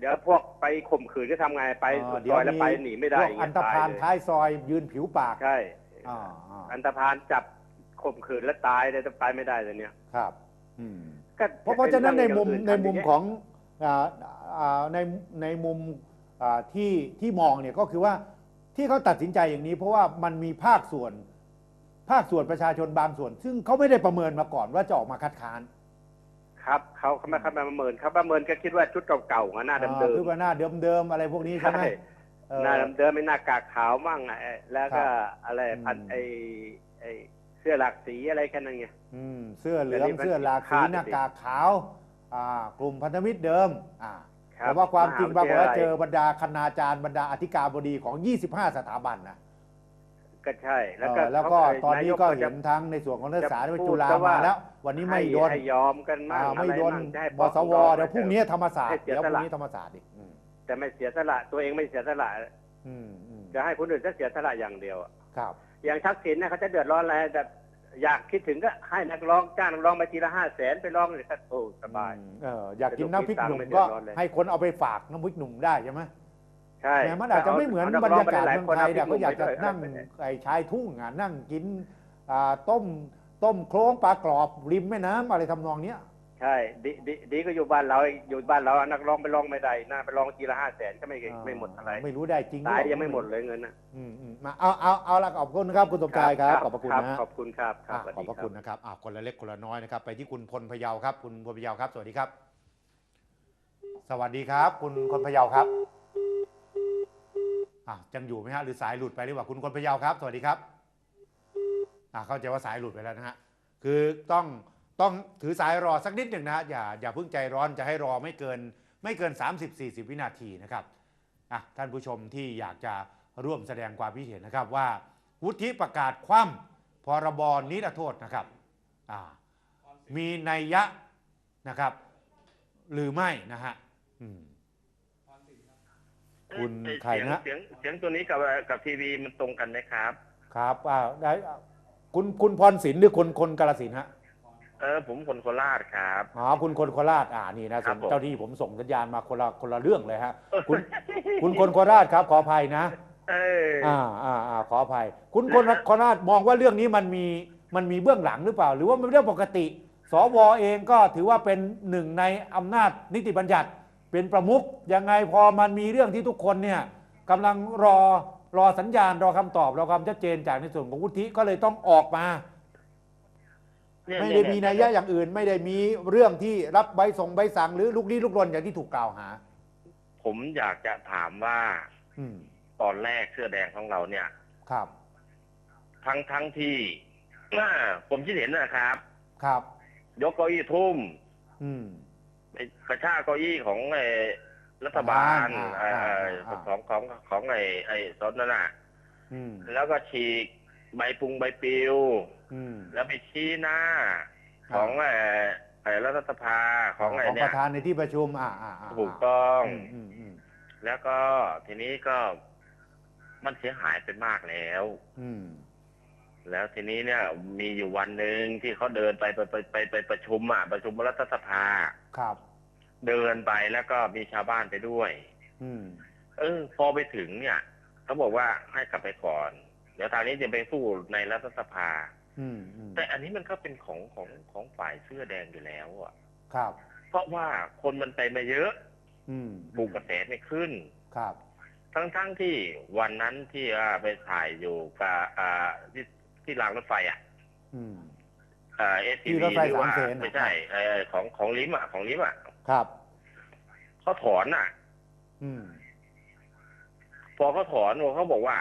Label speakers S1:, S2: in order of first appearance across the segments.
S1: เดี๋ยวพวกไปข่มขืนก็ทำไงไป
S2: อ๋อ
S1: สุด
S2: เดี๋ย
S1: ซ
S2: ว
S1: อยแล้ว
S2: มี
S1: ไปหนีไม่ได้
S2: พวก
S1: ย่ง
S2: อั
S1: เงี้
S2: นตพาล
S1: ตยเลย
S2: ท้ายซอยยืนผิวปาก
S1: ใช่
S2: อ่าอ่า
S1: อันตพาลจับข่มขืนแล้วตายเลยจะไปไม่ได้เลยเนี่ย
S2: ครับอืม
S1: ก็
S2: เพราะเพราะฉะนั้นในมุม
S1: เป็
S2: ใน
S1: เรื่อง
S2: มุม
S1: ย่างอื่น
S2: ของอ่าอ่าในในมุมอ่าที่ที่มองเนี่ยก็คือว่าที่เขาตัดสินใจอย่างนี้ เพราะว่ามันมีภาคส่วน ภาคส่วนประชาชนบางส่วน ซึ่งเขาไม่ได้ประเมินมาก่อนว่าจะออกมาคัดค้าน
S1: ครับเขาเขาไม่เขาไม่ประเมินเขาประเมินก็คิดว่าชุดเก่าๆอะหน้าเดิม
S2: อ่าคือว่าหน้าเดิมๆอะไรพวกนี้
S1: ๆ
S2: ใช่ไหม
S1: ใช่
S2: เออ
S1: หน้าเดิมๆไม่หน้ากากขาวมั่งไอ้แล้วก็
S2: ครับ
S1: อะไร
S2: อืม
S1: พันไอ้ไอ้เสื้อหลากสีอะไรแค่นั้นไง
S2: อืมเสื้อเหลือง
S1: แต่นี่มัน
S2: เสื้อหลากสี
S1: คาด
S2: หน้ากากขาวอ่ากลุ่มพันธมิตรเดิมอ่า
S1: ครับ
S2: แต่ว่าความจริงปรากฏว่า
S1: หาวิทยาลัย
S2: เจอบรรดาคณาจารย์บรรดาอธิการบดีของ 25 สถาบันนะ
S1: ก็ใช่ แล้วก็
S2: เออแล้วก็
S1: เขา
S2: ตอนนี้า
S1: ย
S2: ก็
S1: จะ
S2: เห็นทั้งในส่วนของนักศึกษา
S1: จะ
S2: ที่
S1: พูด
S2: จุฬา
S1: ซะว่า
S2: มาแล้ว วันนี้ไม่โดน
S1: ให้ให้ยอมกันมั่ง
S2: อ่าไม่
S1: อะไร
S2: โดน
S1: มั่งจะให้
S2: บสว
S1: ยอม
S2: เดี๋ยวพรุ่งนี้ธรรมศาสต
S1: ให้
S2: ร์
S1: เสีย
S2: เดี๋ยวพ
S1: ส
S2: รุ่
S1: ละ
S2: งนี้ธรรมศาสตร์อีกอืม
S1: แต่ไม่เสียสละตัวเองไม่เสียสละ
S2: อืมอืม
S1: จะให้คนอื่นจะเสียสละอย่างเดียวอะ
S2: ครับ
S1: อย่างทักษิณเนี่ยเขาจะเดือดร้อนอะไรแต่อยากคิดถึงก็ให้นักร้องจ้างนักร้องมาทีละห้าแสนไปร้องเลยก็โอ้สบาย
S2: อืมเอออยากกินน้ำพริกหนุ่ม
S1: ไม่เดื
S2: ก็
S1: อดร้อนเลย
S2: ให้คนเอาไปฝากน้ำพริกหนุ่มได้ใช่ไหม
S1: ใช่
S2: แม้มันอาจจะไม่เหมือนบรรยากาศเมืองไทยแต่ก็อยากจะนั่ง
S1: ไป
S2: ไอ้ชายทุ่งอะนั่งกินอ่าต้มต้มโครงปลากรอบริมแม่น้ำอะไรทำนองเนี้ย
S1: ใช่ดีดีดีก็อยู่บ้านเราอยู่บ้านเรานักร้องไปร้องไม่ได้น่าไปร้องทีละห้าแสนก็ไม่ไม่หมดอะไร
S2: ไม่รู้ได้จริง
S1: ตาย
S2: รือเปล่
S1: ยังไม่หมดเลยเงินนะ
S2: อืมอืมมาเอาเอาเอาละขอบคุณนะครับ คุณสมชายครับขอบพระคุณนะฮะ
S1: ขอบคุณครับครั
S2: อะ
S1: บสวัส
S2: ขอบ
S1: ดี
S2: พระ
S1: ครับ
S2: คุณนะครับอะคนละเล็กคนละน้อยนะครับ ไปที่คุณพลพะเยาครับ คุณพลพะเยาครับ สวัสดีครับ สวัสดีครับ คุณคนพะเยาครับ อะยังอยู่ไหมฮะหรือสายหลุดไปหรือเปล่าคุณคนพะเยาครับ สวัสดีครับอะเข้าใจว่าสายหลุดไปแล้วนะฮะคือต้องต้องถือสายรอสักนิดหนึ่งนะฮะอย่าอย่าเพิ่งใจร้อนจะให้รอไม่เกิน ไม่เกิน 30-40 วินาทีนะครับอะท่านผู้ชมที่อยากจะร่วมแสดงความคิดเห็นนะครับว่า วุฒิประกาศคว่ำพรบนิรโทษนะครับอ่ามีนัยยะนะครับ หรือไม่นะฮะอืม คุณใครนะ
S1: เสียงเสียงตัวนี้กับกับทีวีมันตรงกันไหมครับ
S2: ครับอ่าได้อ่าคุณคุณพรศิลป์หรือคนคนกาลสินธุ์ฮะ
S1: เออผมคนโคราชครับ
S2: อ๋อคุณคนโคราชอ่านี่นะ
S1: ครั
S2: ส่
S1: บ
S2: ง
S1: ผม
S2: เจ้าที่ผมส่งสัญญาณมาคนละคนละเรื่องเลยฮะคุณคุณคนโคราชครับ ขออภัยนะ
S1: เออ
S2: อ่าอ่าอ่าขออภัย คุณคนโคราชมองว่าเรื่องนี้มันมีมันมีเบื้องหลังหรือเปล่า หรือว่ามันเป็นเรื่องปกติ สวเองก็ถือว่าเป็นหนึ่งในอำนาจนิติบัญญัติ เป็นประมุขยังไงพอมันมีเรื่องที่ทุกคนเนี่ยกำลังรอรอสัญญาณรอคำตอบรอความชัดเจนจากในส่วนของวุฒิก็เลยต้องออกมา
S1: เนี่ย
S2: ไม่ได้
S1: เนี่
S2: มี
S1: ย
S2: นัยยะอย่างอื่น ไม่ได้มีเรื่องที่รับใบส่งใบสั่งหรือลูกลี้ลุกลนอย่างที่ถูกกล่าวหา
S1: ผมอยากจะถามว่า
S2: อืม
S1: ตอนแรกเสื้อแดงของเราเนี่ย
S2: ครับ
S1: ทั้งทั้งที่อ่าผมคิดเห็นนะครับ
S2: ครับ
S1: ยกเก้าอี้ทุ่ม
S2: อืม
S1: ไปกระชากเก้าอี้ของไอ้รัฐบาล
S2: อ่า
S1: เอ่อ
S2: อ่า
S1: ของของของไอ้ไอ้สนนั่นน่ะ
S2: อืม
S1: แล้วก็ฉีกใบปรุงใบปลิว
S2: อืม
S1: แล้วไปชี้หน้า
S2: อ่า
S1: ของไอ้ไอ้รัฐสภาของไอ้
S2: ของ
S1: เนี่
S2: ป
S1: ย
S2: ระธานในที่ประชุมอ่าอ่าอ่า
S1: ถูกต้อง
S2: อืมอืมอืม
S1: แล้วก็ทีนี้ก็มันเสียหายไปมากแล้ว
S2: อืม
S1: แล้วทีนี้เนี่ยมีอยู่วันหนึ่งที่เขาเดินไปไปไปไปไปประชุมอะประชุมรัฐสภา
S2: ครับ
S1: เดินไปแล้วก็มีชาวบ้านไปด้วย
S2: อืม
S1: เออพอไปถึงเนี่ยเขาบอกว่าให้กลับไปก่อน เดี๋ยวทางนี้จะไปสู้ในรัฐสภา
S2: อืมอืม
S1: แต่อันนี้มันก็เป็นของของของฝ่ายเสื้อแดงอยู่แล้วอะ
S2: ครับ
S1: เพราะว่าคนมันไปมาเยอะ
S2: อืม
S1: บุกกระแสไม่ขึ้น
S2: ครับ
S1: ทั้งทั้งที่วันนั้นที่อ่าไปถ่ายอยู่กับอ่าที่ ที่รางรถไฟอะ
S2: อืม
S1: อ่าเอส
S2: ที่รถไฟ
S1: หรือว่า
S2: สามเสนน่ะ
S1: ไม่ใช่เออของของลิมอะของลิมอะ
S2: ครับ
S1: เขาถอนอะ
S2: อืม
S1: พอเขาถอนเขาบอกว่า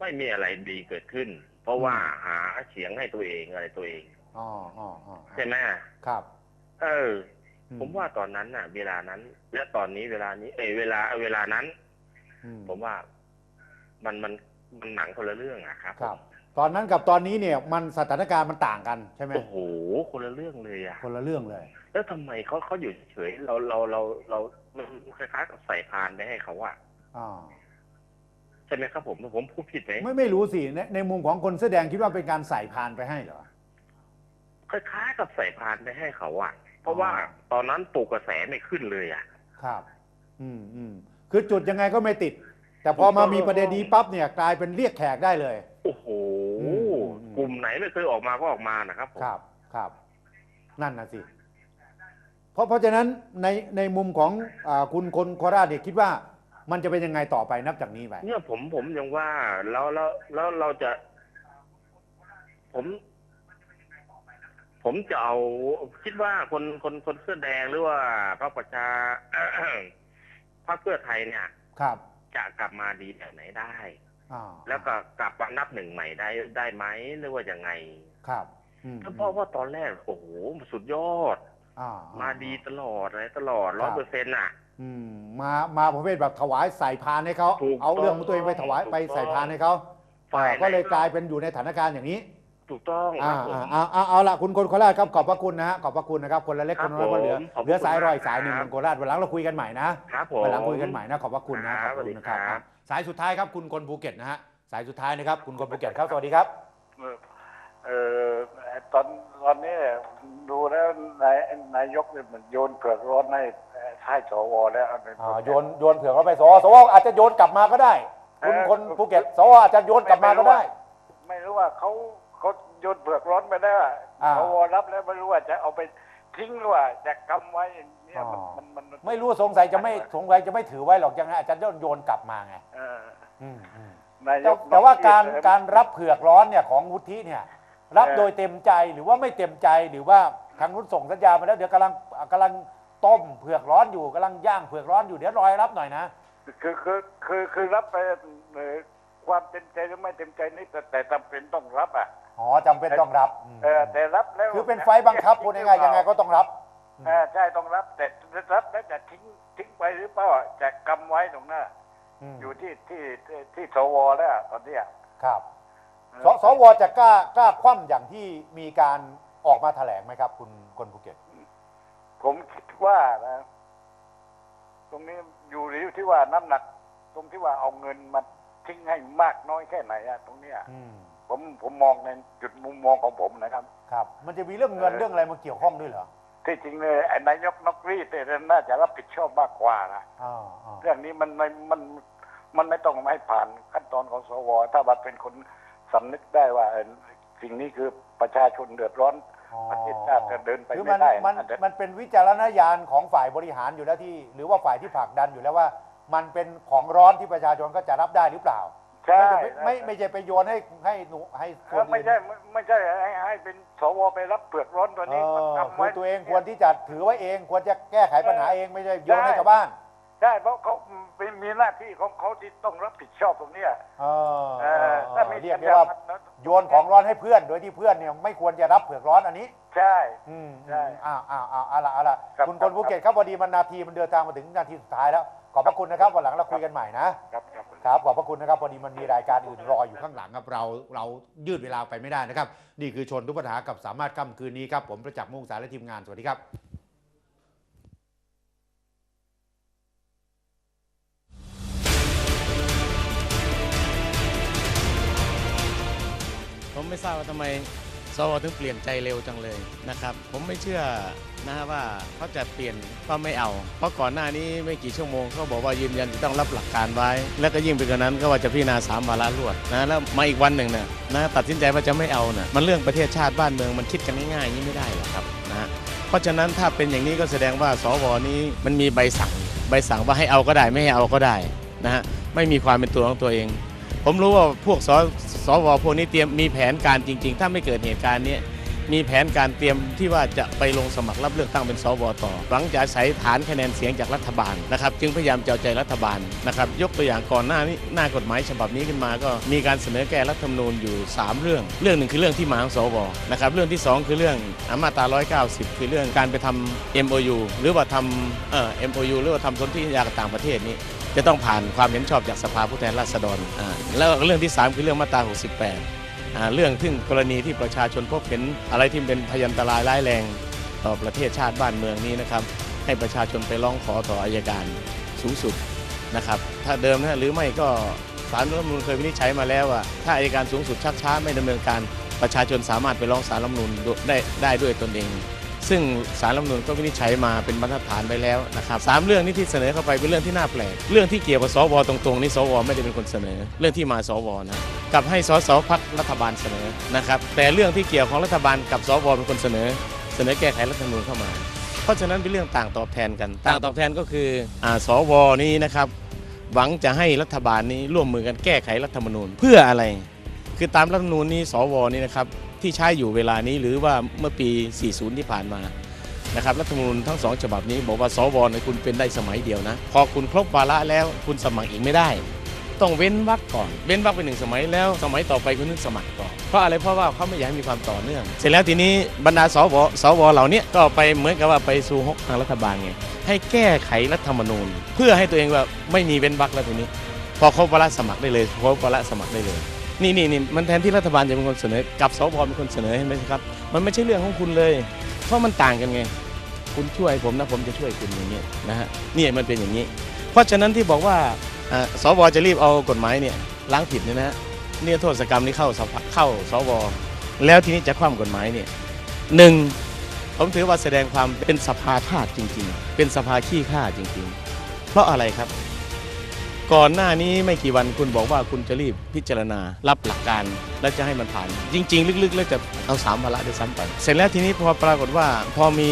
S1: ไม่มีอะไรดีเกิดขึ้น เพราะว่าหาเสียงให้ตัวเองอะไรตัวเอง
S2: อ๋ออ๋ออ๋อ
S1: ใช่ไหม
S2: ครับ
S1: เออ
S2: อื
S1: ผมว่าตอนนั้นน่ะ เวลานั้น และตอนนี้เวลานี้เอยเวลาเวลานั้น
S2: อื
S1: ผมว่ามันมันมันหนังคนละเรื่องอะครับ
S2: ครับ ตอนนั้นกับตอนนี้เนี่ยมันสถานการณ์มันต่างกันใช่ไหม
S1: โอ้โห คนละเรื่องเลยอะ
S2: คนละเรื่องเลย
S1: แล้วทำไมเขาเขาอยู่เฉยๆเราเราเราเรามันคล้ายๆกับใส่พานไปให้เขาอะ
S2: อ่า
S1: ใช่ไหมครับผมผมพูดผิดไหม
S2: ไม่ไม่รู้สิในในมุมของคนเสื้อแดงคิดว่าเป็นการใส่พานไปให้เหรอ
S1: คล้ายๆกับใส่พานไปให้เขาอะเพราะว่าตอนนั้นปลุกกระแสไม่ขึ้นเลยอะ
S2: ครับ อืมอืมคือจุดยังไงก็ไม่ติด แต่พอมามีประเด็นนี้ปั๊บเนี่ยกลายเป็นเรียกแขกได้เลย
S1: โอ้โห
S2: อืมอืม
S1: ก ลุ่มไหนไม่เคยออกมาก็ออกมานะครับผม
S2: ครับครับ นั่นนะสิ เพราะเพราะฉะนั้นในในมุมของอาคุณคนโคราชเนี่ยคิดว่ามันจะเป็นยังไงต่อไปนับจากนี้ไป
S1: เนี่ยผมผมยังว่าแล้วแล้วแล้วเราจะ ผม ผมจะเอาคิดว่าคนคนคนเสื้อแดงหรือว่าพรรคประชา พรรคเพื่อไทยเนี่ย
S2: ครับ
S1: จะกลับมาดีแบบไหนได้
S2: อ่า
S1: แล้วก็กลับมานับหนึ่งใหม่ได้ได้ไหมหรือว่ายังไง
S2: ครับอืม
S1: เพราะว่าตอนแรกโอ้โหสุดยอด
S2: อ่า
S1: มาดีตลอดอะไรตลอดร้อยเปอร์เซ็นต์อะ
S2: อืมมามาประเภทแบบถวายใส่พานให้เขา
S1: ถูก
S2: เอาเรื่องของตัวเองไปถวาย
S1: ถูก
S2: ไป
S1: ต้อง
S2: ใส่พานให้เขา
S1: ฝ่าย
S2: อ่าก็เลย
S1: ไหน
S2: กลายเป็นอยู่ในสถานการณ์อย่างนี้
S1: ถูกต้องค
S2: อ่า
S1: รับผม
S2: อ่าเอาเอาเอาละคุณคนโคราชครับขอบพระคุณนะฮะขอบพระคุณนะครับคนละเล็ก
S1: ค
S2: ค
S1: รั
S2: น
S1: บ
S2: ละน้อยว่าเหลือ
S1: ผมขอบคุณ
S2: เหลือสายรอยสายหนึ่ง
S1: ครั
S2: ค
S1: บ
S2: นโคราชวันหลังเราคุยกันใหม่นะครับ
S1: ผม
S2: วันหลังคุยกันใหม่นะขอบพระคุณนะ
S1: ค
S2: ข
S1: รั
S2: อ
S1: บบ
S2: คุณนะครับ
S1: สวัสดีครับ
S2: สายสุดท้ายครับคุณคนภูเก็ตนะฮะสายสุดท้ายนะครับ คุณคนภูเก็ตครับสวัสดีครับ
S3: เออตอนตอนนี้ดูแล้วนายนายกเนี่ยมันโยนเผือกร้อนให้ให้สวแล้วเอาไป
S2: อ่าโยนโยนเผื่อเขาไปสวสวอาจจะโยนกลับมาก็ได้คุณคนภูเก็ตสวอาจจะโยนกลับมาก็ได้
S3: ไม่รู้ว่าเขาเขาโยนเผือกร้อนไปแล้วอะ
S2: อ่า
S3: สวรับแล้วไม่รู้ว่าจะเอาไปทิ้งหรือว่าจะกำไว้อย่าง เนี่ย
S2: อ๋อ
S3: มันมันมัน
S2: ไม่รู้สงสัยจะไม่สงสัยจะไม่ถือไว้หรอกยังไงอาจจะโยนกลับมาไง
S3: เออ
S2: อืมอืม
S3: นาย
S2: แต่
S3: ก
S2: แต่ว่าการ
S3: เออ
S2: การรับเผือกร้อนเนี่ยของวุฒิเนี่ย รับ
S3: เออ
S2: โดยเต็มใจหรือว่าไม่เต็มใจหรือว่าทางนู้นส่งสัญญาณมาแล้วเดี๋ยวกำลังกำลังต้มเผือกร้อนอยู่กำลังย่างเผือกร้อนอยู่เดี๋ยวรอยรับหน่อยนะ
S3: คือคือคือคือรับไปเอ่อความเต็มใจหรือไม่เต็มใจนี่แต่แต่จำเป็นต้องรับอะ
S2: อ๋อจำเป็นต้องรับม
S3: เออแต่รับแล้ว
S2: คือเป็นไฟล์บังคับพูดง่ายๆยังไงก็ต้องรับ
S3: เออ ใช่ต้องรับแต่รับแล้วจะทิ้งทิ้งไปหรือเปล่าจะกำไว้ตรงหน้า
S2: ม
S3: อยู่ที่ที่ที่ที่สวแล้วตอนเนี้ย
S2: ครับสสวจะกล้ากล้าคว่ำอย่างที่มีการออกมาแถลงไหมครับ คุณคนภูเก็ต
S3: ผมคิดว่านะ ตรงนี้อยู่ที่ว่าน้ำหนัก ตรงที่ว่าเอาเงินมาทิ้งให้มากน้อยแค่ไหนอะตรงเนี้ย
S2: อืม
S3: ผมผมมองในจุดมุมมองของผมนะครับ
S2: ครับ มันจะมีเรื่องเงิน
S3: เออ
S2: เรื่องอะไรมาเกี่ยวข้องด้วยเหรอ
S3: ที่จริงเลยไอ้นายกนกรีดเนี่ยน่าจะรับผิดชอบมากกว่านะ
S2: อ่าอ่า
S3: เรื่องนี้มันไม่มันมันไม่ต้องไม่ผ่านขั้นตอนของสว ถ้าบัดเป็นคนสำนึกได้ว่าเอ่อสิ่งนี้คือประชาชนเดือดร้อนประเทศชาติจะเดินไป
S2: คือ
S3: ไม่
S2: มัน
S3: ได้
S2: มัน
S3: อาจจะ
S2: มันเป็นวิจารณญาณของฝ่ายบริหารอยู่แล้วที่ หรือว่าฝ่ายที่ผลักดันอยู่แล้วว่า มันเป็นของร้อนที่ประชาชนก็จะรับได้หรือเปล่า
S3: ใช่
S2: ไม่ไม่ไม่ใช่ไปโยนให้ให้หนูให้ค
S3: เอนอไม่
S2: อื่น
S3: ใช่ไม่ไม่ใช่ให้ให้เป็นสวไปรับเปลือกร้อนตัว
S2: เอ
S3: นี้
S2: อ
S3: ทำ
S2: คื
S3: ไว้
S2: อตัวเองควรที่จะถือไว้เอง ควรจะแก้ไขปัญหาเองไม่ใช่โยนให้
S3: ใช่
S2: ชาวบ้าน
S3: ใช่เพราะเขาเป็นมีหน้าที่ของเขาที่ต้องรับผิดชอบตรงเนี้ย
S2: เออ
S3: เอ
S2: เอ
S3: อ
S2: อ
S3: ถ้ามี
S2: เรียกได้ว่าโยนของร้อนให้เพื่อน โดยที่เพื่อนเนี่ยไม่ควรจะรับเผือกร้อนอันนี้
S3: ใช่
S2: อืม
S3: ใช่
S2: อ้าวอ้าวอ้าวเอาละเอาละ
S3: ครับ
S2: คุณคนภูเก็ตครับพอดีมันนาทีมันเดินทางมาถึงนาทีสุดท้ายแล้ว ขอบพระคุณนะครับวันหลังเราคุยกันใหม่นะ
S3: ครับครับ
S2: ครับขอบพระคุณนะครับพอดีมันมีรายการอื่นรออยู่ข้างหลังครับเราเรายืดเวลาไปไม่ได้นะครับ นี่คือชนทุกปัญหากับสามารถค่ำคืนนี้ครับ ผมประจักษ์มุ่งสารและทีมงาน สวัสดีครับ
S4: ไม่ทราบว่าทำไมสวถึงเปลี่ยนใจเร็วจังเลยนะครับ ผมไม่เชื่อนะฮะว่าเขาจะเปลี่ยนก็ไม่เอา เพราะก่อนหน้านี้ไม่กี่ชั่วโมงเขาบอกว่ายืนยันจะต้องรับหลักการไว้ แล้วก็ยิ่งไปกว่านั้นก็ว่าจะพิจารณาสามวาระรวดนะแล้วมาอีกวันหนึ่งเนี่ยนะตัดสินใจว่าจะไม่เอาเนี่ยมันเรื่องประเทศชาติบ้านเมืองมันคิดกันง่ายๆอย่างนี้ไม่ได้หรอกครับนะฮะเพราะฉะนั้นถ้าเป็นอย่างนี้ก็แสดงว่าสวนี้มันมีใบสั่ง ใบสั่งว่าให้เอาก็ได้ไม่ให้เอาก็ได้นะฮะไม่มีความเป็นตัวของตัวเอง ผมรู้ว่าพวกสสวพวกนี้เตรียมมีแผนการจริง ๆ ถ้าไม่เกิดเหตุการณ์นี้มีแผนการเตรียมที่ว่าจะไปลงสมัครรับเลือกตั้งเป็นสวต่อหวังจะอาศัยฐานคะแนนเสียงจากรัฐบาลนะครับจึงพยายามเจะเอาใจรัฐบาลนะครับยกตัวอย่างก่อนหน้านี้หน้ากฎหมายฉบับนี้ขึ้นมาก็มีการเสนอแก้รัฐธรรมนูญอยู่ 3 เรื่อง เรื่องหนึ่งคือเรื่องที่มาของสวนะครับเรื่องที่ 2 คือเรื่องอมาตรา190 คือเรื่องการไปทำ MOU หรือว่าทำเอ่อ MOU หรือว่าทำสนธิสัญญากับต่างประเทศนี้ จะต้องผ่านความเห็นชอบจากสภาผู้แทนราษฎรแล้วเรื่องที่ 3 คือเรื่องมาตรา 68 เรื่องที่กรณีที่ประชาชนพบเห็นอะไรที่เป็นพยันตรายร้ายแรงต่อประเทศชาติบ้านเมืองนี้นะครับ ให้ประชาชนไปร้องขอต่ออายการสูงสุดนะครับ ถ้าเดิมนะหรือไม่ก็ศาลรัฐมนูญเคยวินิจฉัยมาแล้วว่าถ้าอายการสูงสุดชักช้าไม่ดำเนินการประชาชนสามารถไปร้องศาลรัฐมนูญได้ได้ด้วยตนเอง ซึ่งสารรัฐมนูญก็วินิจฉัยมาเป็นบรรทัดฐานไปแล้วนะครับสามเรื่องนี้ที่เสนอเข้าไปเป็นเรื่องที่น่าแปลก เรื่องที่เกี่ยวกับสวตรงๆนี่สวไม่ได้เป็นคนเสนอ เรื่องที่มาสวนะกับให้สสพักรัฐบาลเสนอนะครับแต่เรื่องที่เกี่ยวของรัฐบาลกับสวเป็นคนเสนอ เสนอแก้ไขรัฐธรรมนูญเข้ามา เพราะฉะนั้นเป็นเรื่องต่างตอบแทนกัน ต่างตอบแทนก็คืออาสวนี้นะครับหวังจะให้รัฐบาลนี้ร่วมมือกันแก้ไขรัฐธรรมนูญเพื่ออะไร คือตามรัฐธรรมนูญนี้สวนี่นะครับ ที่ใช้อยู่เวลานี้หรือว่าเมื่อปี 40 ที่ผ่านมานะครับรัฐธรรมนูญทั้งสองฉบับนี้บอกว่าสวเนี่ยคุณเป็นได้สมัยเดียวนะ พอคุณครบวาระแล้วคุณสมัครอีกไม่ได้ ต้องเว้นวรรคก่อน เว้นวรรคไปหนึ่งสมัยแล้ว สมัยต่อไปคุณนึกสมัครก่อนเพราะอะไรเพราะว่าเขาไม่อยากให้มีความต่อเนื่อง เสร็จแล้วทีนี้บรรดาสวสวเหล่านี้ก็ไปเหมือนกับว่าไปสู่ฮกทางรัฐบาลไงให้แก้ไขรัฐธรรมนูญ เพื่อให้ตัวเองว่าไม่มีเว้นวรรคแล้วทีนี้ พอครบวาระสมัครได้เลยครบวาระสมัครได้เลย นี่นี่นี่มันแทนที่รัฐบาลจะเป็นคนเสนอกับสวเป็นคนเสนอเห็นไหมครับ มันไม่ใช่เรื่องของคุณเลย เพราะมันต่างกันไง คุณช่วยผมนะผมจะช่วยคุณอย่างนี้นะฮะนี่มันเป็นอย่างนี้ เพราะฉะนั้นที่บอกว่าสวจะรีบเอากฎหมายเนี่ยล้างผิดเนี่ยนะฮะเนี่ยโทษกรรมนี้เข้าสภาเข้าสวแล้วทีนี้จะคว่ำกฎหมายเนี่ยหนึ่งผมถือว่าแสดงความเป็นสภาทาสจริง ๆ เป็นสภาขี้ข้าจริง ๆ เพราะอะไรครับ ก่อนหน้านี้ไม่กี่วันคุณบอกว่าคุณจะรีบพิจารณารับหลักการ และจะให้มันผ่าน จริง ๆ ลึกๆ แล้วจะเอาสามวาระเด้วซ้ำไปเสร็จแล้วทีนี้พอปรากฏว่าพอมี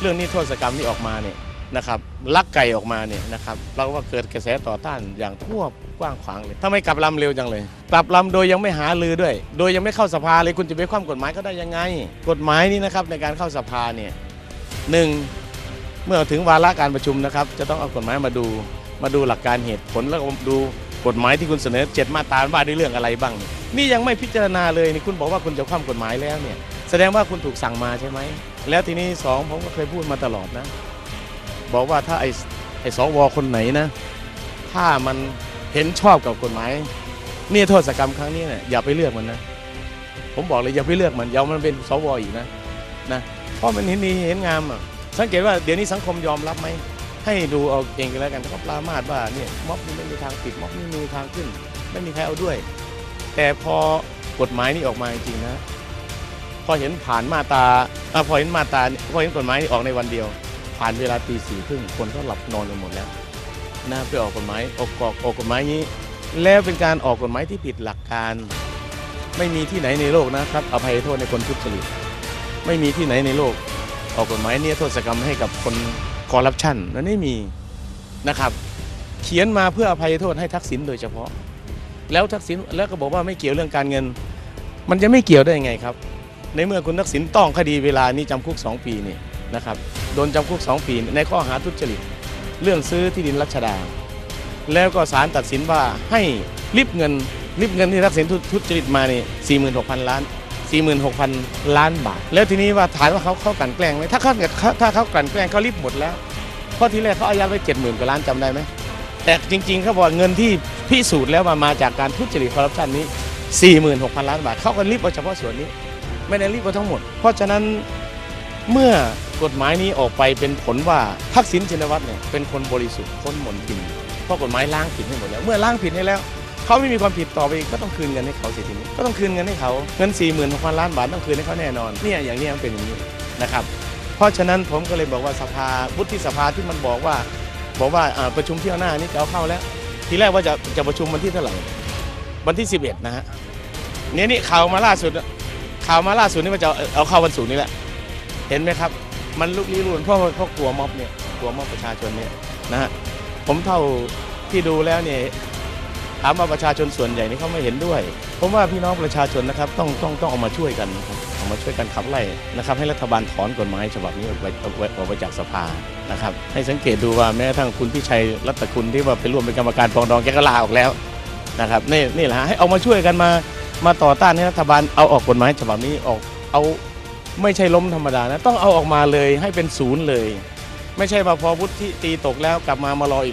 S4: เรื่องนี้โทษกรรมนี้ออกมาเนี่ยนะครับลักไก่ออกมาเนี่ยนะครับเราก็ว่าเกิดกระแสต่อต้านอย่างทั่วกว้างขวางเลยทำไมกลับลำเร็วจังเลย กลับลำโดยยังไม่หาลือด้วย โดยยังไม่เข้าสภาเลยคุณจะไปคว่ำกฎหมายก็ได้ยังไง กฎหมายนี้นะครับในการเข้าสภาเนี่ยหนึ่งเมื่อถึงวาระการประชุมนะครับ จะต้องเอากฎหมายมาดู มาดูหลักการเหตุผลแล้วดูกฎหมายที่คุณเสนอเจ็ดมาตราว่าด้วยเรื่องอะไรบ้าง นี่ยังไม่พิจารณาเลยนี่คุณบอกว่าคุณจะคว่ำกฎหมายแล้วเนี่ยแสดงว่าคุณถูกสั่งมาใช่ไหม แล้วทีนี้สองผมก็เคยพูดมาตลอดนะ บอกว่าถ้าไอ้ไอ้สวคนไหนนะ ถ้ามันเห็นชอบกับกฎหมายนี่โทษกรรมครั้งนี้เนี่ยอย่าไปเลือกมันนะ ผมบอกเลยอย่าไปเลือกมันอย่าเอามันเป็นสวอีกนะนะเพราะมันเห็นดีเห็นงามอะสังเกตว่าเดี๋ยวนี้สังคมยอมรับไหม ให้ดูเอาเองกันแล้วกันก็ปรามาสว่าเนี่ยม็อบนี่ไม่มีทางปิดม็อบนี่ไม่มีทางขึ้น ไม่มีใครเอาด้วย แต่พอกฎหมายนี่ออกมาจริงนะ พอเห็นผ่านมาตาอพอเห็นมาตาพอเห็นกฎหมายนี่ออกในวันเดียว ผ่านเวลาตีสี่ครึ่งคนก็หลับนอนกันหมดแล้วนะเพื่อออกกฎหมายออกออกออกกฎหมายนี้ แล้วเป็นการออกกฎหมายที่ผิดหลักการ ไม่มีที่ไหนในโลกนะครับอภัยโทษในคนทุจริตไม่มีที่ไหนในโลก ออกกฎหมายเนี่ยโทษกรรมให้กับคน คอร์รัปชันนั้นไม่มีนะครับ เขียนมาเพื่ออภัยโทษให้ทักษิณโดยเฉพาะ แล้วทักษิณแล้วก็บอกว่าไม่เกี่ยวเรื่องการเงิน มันจะไม่เกี่ยวได้ยังไงครับ ในเมื่อคุณทักษิณต้องคดีเวลานี้จำคุก 2 ปีนี่นะครับโดนจำคุก 2 ปีในข้อหาทุจริต เรื่องซื้อที่ดินรัชดา แล้วก็ศาลตัดสินว่าให้ริบเงินริบเงินที่ทักษิณทุจริตมานี่สี่หมื่นหกพันล้าน 46,000 ล้านบาท แล้วทีนี้ว่าถามว่าเขาเขากลั่นแกล้งไหมถ้าเขาถ้าเขากลั่นแกล้งเขารีบหมดแล้วเพราะที่แรกเขาอายัดไว้เจ็ดหมื่นกว่าล้านจำได้ไหมแต่จริงๆเขาบอกเงินที่พิสูจน์แล้วมามาจากการทุจริตคอร์รัปชันนี้ 46,000 ล้านบาทเขาก็รีบเอาเฉพาะส่วนนี้ ไม่ได้รีบเอาทั้งหมด เพราะฉะนั้นเมื่อกฎหมายนี้ออกไปเป็นผลว่าทักษิณชินวัตรเนี่ยเป็นคนบริสุทธิ์พ้นหมนทินเพราะกฎหมายล้างผิดให้หมดแล้ว เมื่อล้างผิดให้แล้ว เขาไม่มีความผิดต่อไปก็ต้องคืนเงินให้เขาสิทีนี้ก็ต้องคืนเงินให้เขาเงิน4 6 0 0 0ล้านบาทต้องคืนให้เขาแน่นอนเนี่ยอย่างนี้มันเป็นอย่างนี้นะครับ เพราะฉะนั้นผมก็เลยบอกว่าสภาวุฒิสภาที่มันบอกว่า บอกว่าประชุมเที่ยวหน้านี้จะเอาเข้าแล้ว ทีแรกว่าจะจะประชุมวันที่เท่าไหร่วันที่ 11 นะฮะเนี่ยนี่ข่าวมาล่าสุดข่าวมาล่าสุดนี่ว่าจะเอาเข้าวันศุกร์นี้แหละ เห็นไหมครับ มันลุกลี้ลุนเพราะเพราะกลัวม็อบเนี่ยกลัวม็อบประชาชนเนี่ยนะฮะผมเท่าที่ดูแล้วเนี่ยามว่าประชาชนส่วนใหญ่นี่เขาไม่เห็นด้วย ผมว่าพี่น้องประชาชนนะครับต้องต้องต้องออกมาช่วยกันนะครับออกมาช่วยกันขับไล่นะครับให้รัฐบาลถอนกฎหมายฉบับนี้ออกไปออกไปจากสภานะครับให้สังเกตดูว่าแม้กระทั่งคุณพิชัยรัตคุณที่ว่าไปร่วมเป็นกรรมการปรองดองแกก็ลาออกแล้วนะครับนี่นี่แหละฮะให้เอามาช่วยกันมามาต่อต้านให้รัฐบาลเอาออกกฎหมายฉบับนี้ออกเอาไม่ใช่ล้มธรรมดานะต้องเอาออกมาเลยให้เป็นศูนย์เลย ไม่ใช่มาพอวุฒิตีตกแล้วกลับมามารออีก